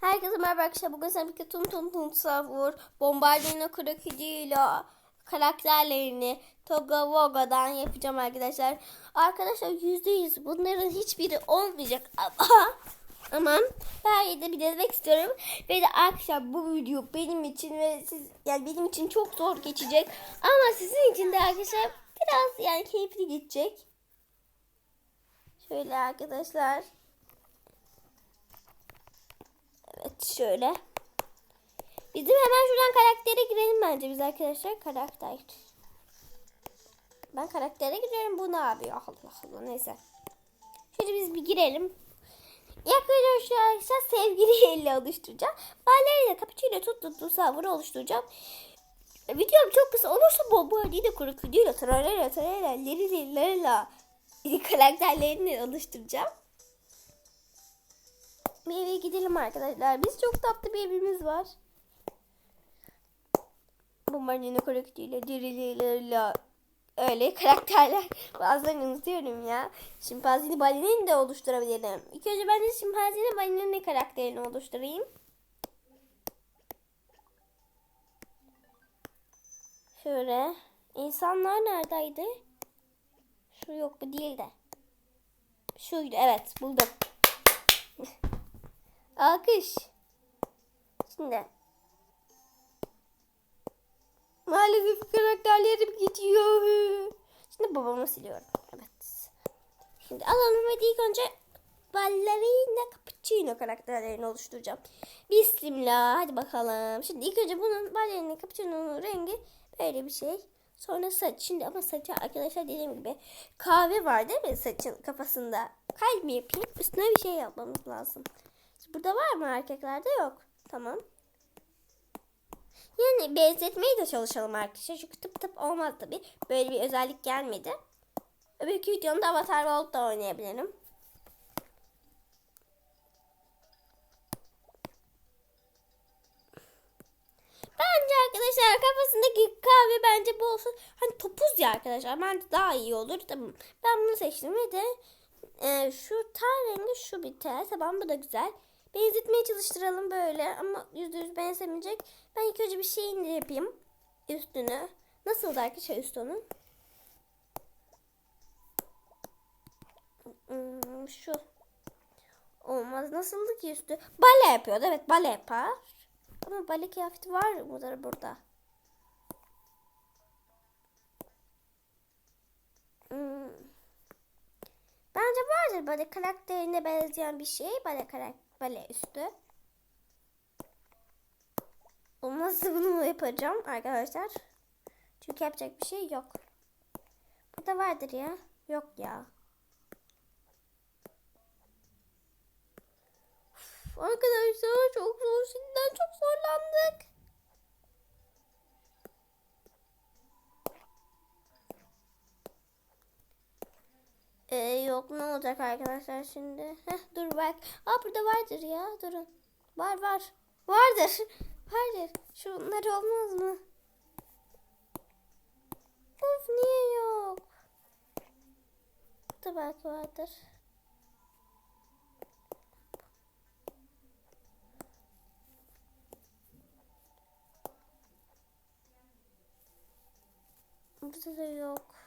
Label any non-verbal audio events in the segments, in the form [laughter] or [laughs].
Herkese merhaba arkadaşlar. Bugün sen bir Tun Tun Tun Savur, Bombardino Krokodilo karakterlerini Toga Voga'dan yapacağım arkadaşlar. Arkadaşlar yüzde yüz bunların hiçbiri olmayacak ama ama ben yine bir denemek istiyorum. Ve de arkadaşlar bu video benim için ve siz yani benim için çok zor geçecek. Ama sizin için de arkadaşlar biraz yani keyifli geçecek. Şöyle arkadaşlar. Evet şöyle. Bizim hemen şuradan karaktere girelim bence biz arkadaşlar. Karakter. Ben karaktere girerim. Bu ne yapıyor? Allah Allah neyse. Şöyle biz bir girelim. Yaklaşık şu arkadaşlar sevgili elle oluşturacağım. Ballerina cappuccino tut tut tut savuru oluşturacağım. Videom çok kısa olursa bomba yine kuru kuduyla tralala tralala liri lirila karakterlerini oluşturacağım. Bir eve gidelim arkadaşlar. Biz çok tatlı bir evimiz var. Bu marina karakteriyle dirileriyle öyle karakterler. [laughs] Bazen unutuyorum ya. Şimpanzini balinini de oluşturabilirim. İlk önce ben de şimpanzini balinini karakterini oluşturayım. Şöyle. İnsanlar neredeydi? Şu yok bu değil de. Şuydu evet buldum. [laughs] Alkış. Şimdi. Maalesef karakterlerim gidiyor. Şimdi babamı siliyorum. Evet. Şimdi alalım ve ilk önce ballerina cappuccino karakterlerini oluşturacağım. Bismillah. Hadi bakalım. Şimdi ilk önce bunun ballerina cappuccino'nun rengi böyle bir şey. Sonra saç. Şimdi ama saçı arkadaşlar dediğim gibi kahve var değil mi saçın kafasında? Kalp mi yapayım? Üstüne bir şey yapmamız lazım. Burada var mı erkeklerde yok. Tamam. Yani benzetmeyi de çalışalım arkadaşlar. Çünkü tıp tıp olmaz tabi. Böyle bir özellik gelmedi. Öbürkü videomda Avatar World da oynayabilirim. Bence arkadaşlar kafasındaki kahve bence bu olsun. Hani topuz ya arkadaşlar. Bence daha iyi olur. Tamam. Ben bunu seçtim ve de e, şu ten rengi şu bir tel. Tamam bu da güzel. Benzetmeye çalıştıralım böyle ama yüzde yüz benzemeyecek. Ben ilk önce bir şeyini yapayım üstünü. Nasıl arkadaşlar üstü onun? Hmm, şu. Olmaz. Nasıldı ki üstü? Bale yapıyordu. Evet bale yapar. Ama bale kıyafeti var mıdır burada? Hmm. Bence vardır böyle karakterine benzeyen bir şey. Bale karakter bale üstü. Olmazsa bunu yapacağım arkadaşlar? Çünkü yapacak bir şey yok. Burada vardır ya. Yok ya. Uf, arkadaşlar çok zor. Şimdiden çok zorlandık. Yok ne olacak arkadaşlar şimdi? Heh, dur bak. Aa burada vardır ya. Durun. Var var. Vardır. [laughs] Vardır. Şunlar olmaz mı? Of niye yok? Burada belki vardır. Burada da yok.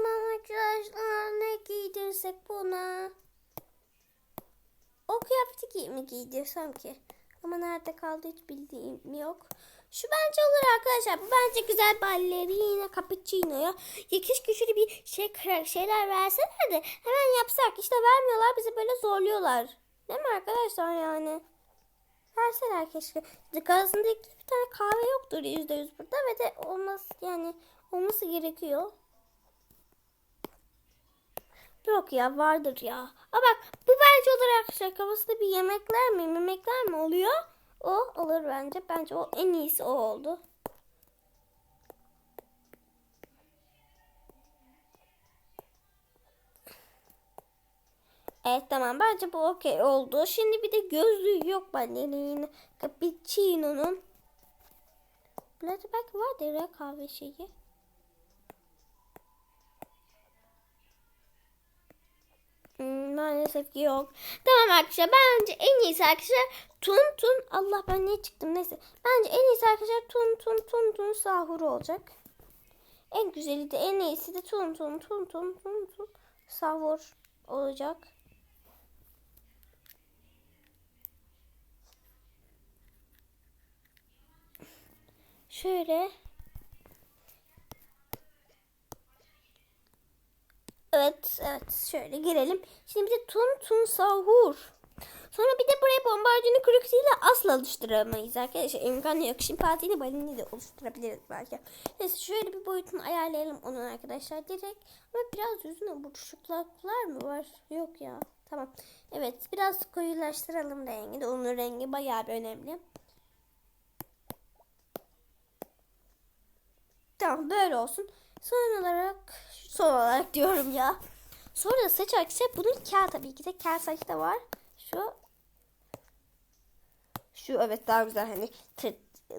O zaman arkadaşlar ne giydirsek buna? O kıyafeti mi giydirsem ki? Ama nerede kaldı hiç bildiğim yok. Şu bence olur arkadaşlar. Bu bence güzel ballerina cappuccino'ya. Ya keşke şöyle bir şey şeyler verseler de hemen yapsak. İşte vermiyorlar bizi böyle zorluyorlar. Değil mi arkadaşlar yani? Verseler keşke. Gazında bir tane kahve yoktur yüzde yüz burada ve de olmaz yani olması gerekiyor. Yok ya vardır ya. Aa bak bu bence olur arkadaşlar. Kafasında bir yemekler mi yemekler mi oluyor? O olur bence. Bence o en iyisi o oldu. Evet tamam bence bu okey oldu. Şimdi bir de gözlüğü yok yine. Cappuccino'nun. Burada belki vardır ya kahve şeyi. Maalesef ki yok. Tamam arkadaşlar bence en iyisi arkadaşlar tun tun. Allah ben niye çıktım neyse. Bence en iyisi arkadaşlar tun tun tun tun sahuru olacak. En güzeli de en iyisi de tun tun tun tun tun tun sahur olacak. Şöyle. Evet, evet. Şöyle girelim. Şimdi bir de tun tun sahur. Sonra bir de buraya bombardını kürüksüyle asla oluşturamayız arkadaşlar. İmkanı yok. Şimpatiyle balini de oluşturabiliriz belki. Neyse şöyle bir boyutunu ayarlayalım onun arkadaşlar direkt. Ama biraz yüzüne buruşuklar mı var? Yok ya. Tamam. Evet biraz koyulaştıralım rengi de. Onun rengi bayağı bir önemli. Tamam böyle olsun. Son olarak son olarak diyorum ya. Sonra saç aksa bunun kel tabii ki de kel saç da var. Şu şu evet daha güzel hani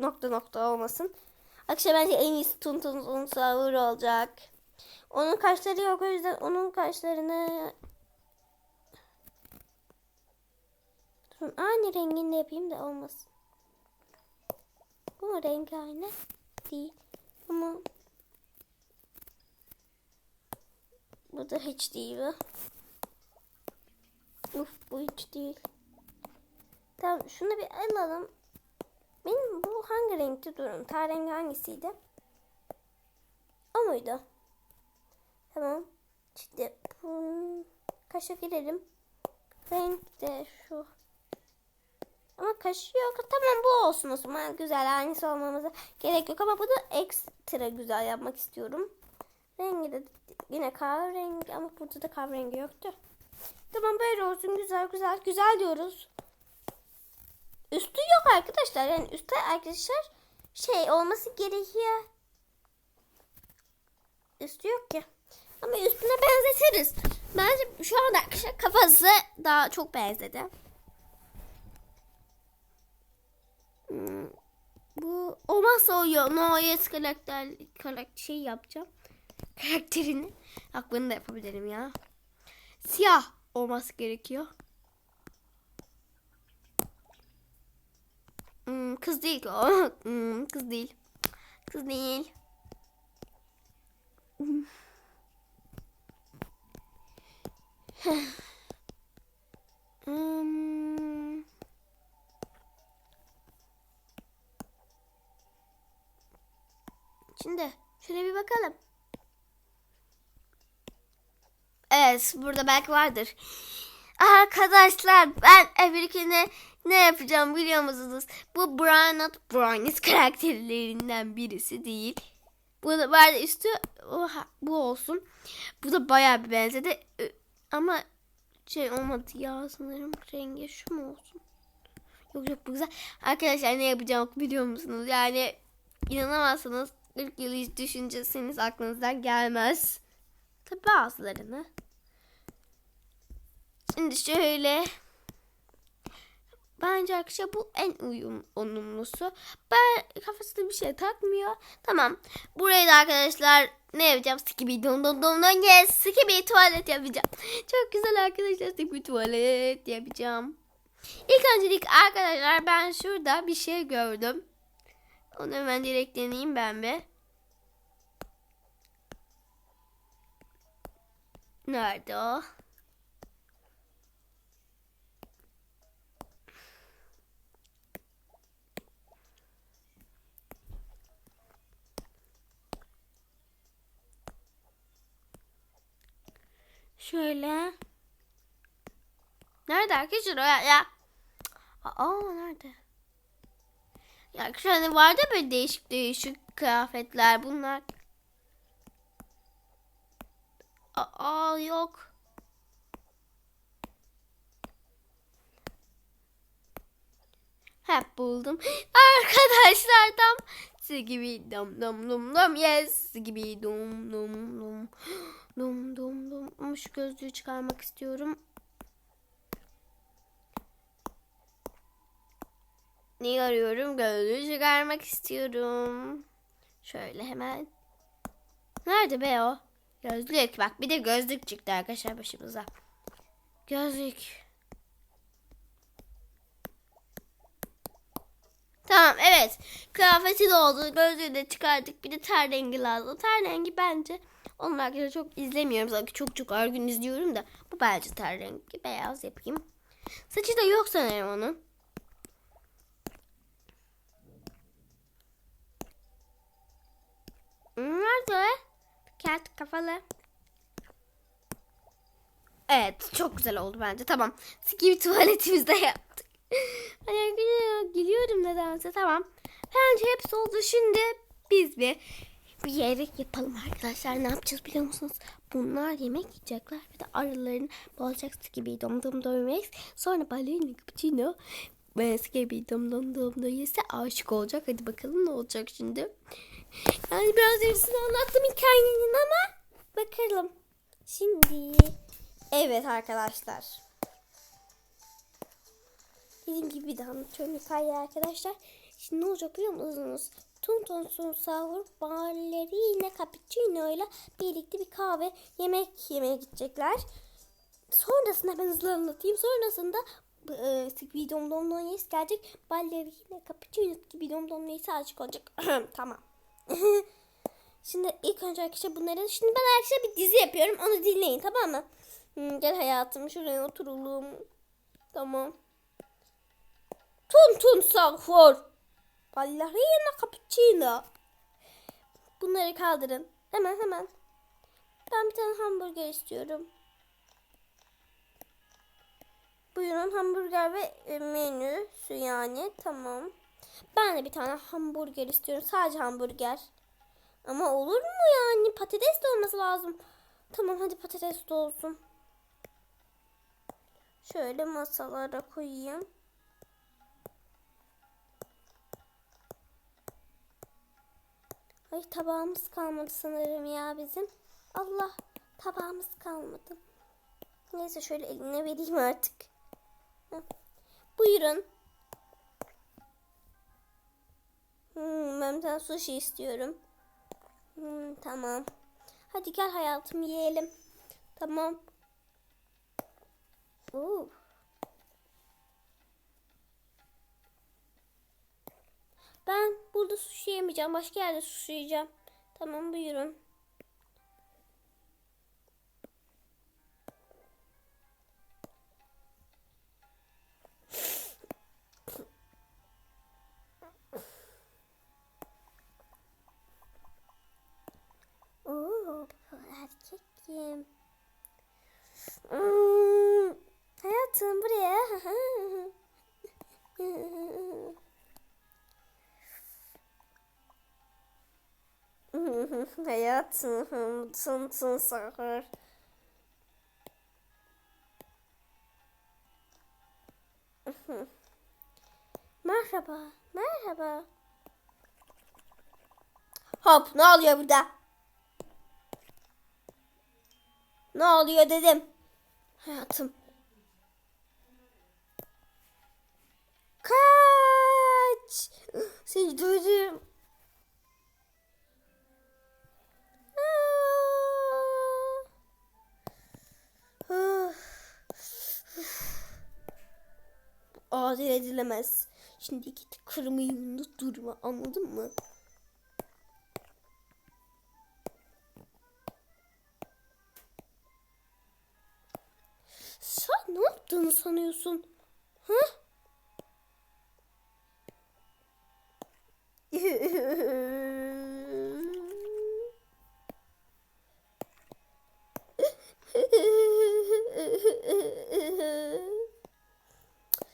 nokta nokta olmasın. Akşam bence en iyisi tun tun sahur olacak. Onun kaşları yok o yüzden onun kaşlarını Durun, aynı renginde yapayım da olmasın. Bu rengi aynı değil. Ama bu da hiç değil bu. Uf bu hiç değil. Tamam şunu bir alalım. Benim bu hangi renkti durun? Ta rengi hangisiydi? O muydu? Tamam. Şimdi hmm, kaşa girelim. Renk de şu. Ama kaşı yok. Tamam bu olsun o zaman. Güzel aynısı olmamıza gerek yok ama bu da ekstra güzel yapmak istiyorum. Rengi de yine kahverengi ama burada da kahverengi yoktu. Tamam böyle olsun güzel güzel güzel diyoruz. Üstü yok arkadaşlar. Yani üstte arkadaşlar şey olması gerekiyor. Üstü yok ki. Ama üstüne benzetiriz. Bence şu anda arkadaşlar kafası daha çok benzedi. Hmm, Bu olmazsa o No Yes karakter, karakter şey yapacağım. Karakterini. Bunu da yapabilirim ya. Siyah olması gerekiyor. Hmm, kız değil ki o. [laughs] Hmm, kız değil. Kız değil. [laughs] Hmm. Şimdi şöyle bir bakalım. Evet burada belki vardır. Arkadaşlar ben Ebrik'ine ne yapacağım biliyor musunuz? Bu Brian Not Brownies karakterlerinden birisi değil. Bu da var üstü oha, bu olsun. Bu da bayağı bir benzedi. Ama şey olmadı ya sanırım rengi şu mu olsun? Yok yok bu güzel. Arkadaşlar ne yapacağım biliyor musunuz? Yani inanamazsınız 40 yıl hiç düşüncesiniz aklınızdan gelmez. Tabi bazılarını. Şimdi şöyle. Bence arkadaşlar bu en uyum uyumlusu. Ben kafasında bir şey takmıyor. Tamam. Burayı da arkadaşlar ne yapacağım? Skibi dum dum dum dum yes. Skibi tuvalet yapacağım. Çok güzel arkadaşlar. Skibi tuvalet yapacağım. İlk öncelik arkadaşlar ben şurada bir şey gördüm. Onu hemen direkt deneyeyim ben bir. Nerede o? Şöyle. Nerede arkadaşlar o ya? ya? Aa nerede? Ya şu hani vardı böyle değişik değişik kıyafetler bunlar. Aa yok. Hep buldum. Arkadaşlar tam gibi dum dum dum dum yes gibi dum dum dum dum dum dum şu gözlüğü çıkarmak istiyorum. Neyi arıyorum? Gözlüğü çıkarmak istiyorum. Şöyle hemen. Nerede be o? Gözlük. Bak bir de gözlük çıktı arkadaşlar başımıza. Gözlük. Tamam evet. Kıyafeti de oldu. Gözlüğü de çıkardık. Bir de ter rengi lazım. Ter rengi bence onun hakkında çok izlemiyorum. Sanki çok çok her gün izliyorum da. Bu bence ter rengi. Beyaz yapayım. Saçı da yok sanırım onun. Nerede? Kağıt kafalı. Evet çok güzel oldu bence. Tamam. Gibi tuvaletimizde yaptık. [laughs] Hani gülüyorum nedense tamam. Bence hepsi oldu. Şimdi biz bir bir yemek yapalım arkadaşlar. Ne yapacağız biliyor musunuz? Bunlar yemek yiyecekler. Bir de arıların bolacak gibi dom dom dom yemek. Sonra ballerina cappuccino ve gibi dom dom dom dom yese aşık olacak. Hadi bakalım ne olacak şimdi. Yani biraz hepsini anlattım hikayenin ama bakalım. Şimdi evet arkadaşlar. Dediğim gibi bir daha anlatıyorum hikayeyi arkadaşlar. Şimdi ne olacak biliyor musunuz? Tun Tun Sun Sahur ballerina cappuccino ile birlikte bir kahve yemek yemeye gidecekler. Sonrasında ben hızlı anlatayım. Sonrasında e, Skibidi Dom Dom Donis gelecek. Ballerina cappuccino gibi Dom Dom Donis'e aşık olacak. tamam. [laughs] Şimdi ilk önce arkadaşlar bunları şimdi ben arkadaşlar bir dizi yapıyorum. Onu dinleyin tamam mı? Hmm, gel hayatım şuraya oturalım. Tamam. Tun tun sahur. Ballerina cappuccino. Bunları kaldırın. Hemen hemen. Ben bir tane hamburger istiyorum. Buyurun hamburger ve e, menüsü yani. Tamam. Ben de bir tane hamburger istiyorum. Sadece hamburger. Ama olur mu yani? Patates de olması lazım. Tamam hadi patates de olsun. Şöyle masalara koyayım. Ay tabağımız kalmadı sanırım ya bizim. Allah tabağımız kalmadı. Neyse şöyle eline vereyim artık. Buyurun. Hmm, ben sushi istiyorum. Hmm, tamam. Hadi gel hayatım yiyelim. Tamam. Oo. Ben burada sushi yemeyeceğim. Başka yerde sushi yiyeceğim. Tamam buyurun. Kim? Hmm, hayatım buraya. [laughs] hayatım tın tın sahur. Merhaba, merhaba. Hop, ne oluyor burada? Ne oluyor dedim. Hayatım. Kaç. Seni duydum. Adil edilemez. Şimdi git kırmayın durma anladın mı? Sen ne yaptığını sanıyorsun? Ha?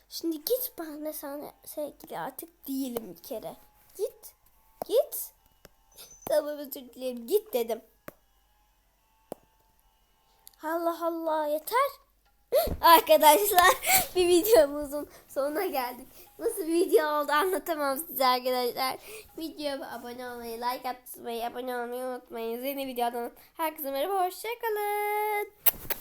Şimdi git de sana sevgili artık değilim bir kere. Git. Git. Tamam özür dilerim. Git dedim. Allah Allah yeter. [laughs] Arkadaşlar [laughs] bir videomuzun sonuna geldik. Nasıl bir video oldu anlatamam size arkadaşlar. Videoma abone olmayı, like atmayı, abone olmayı unutmayın. Yeni videodan herkese merhaba, hoşçakalın.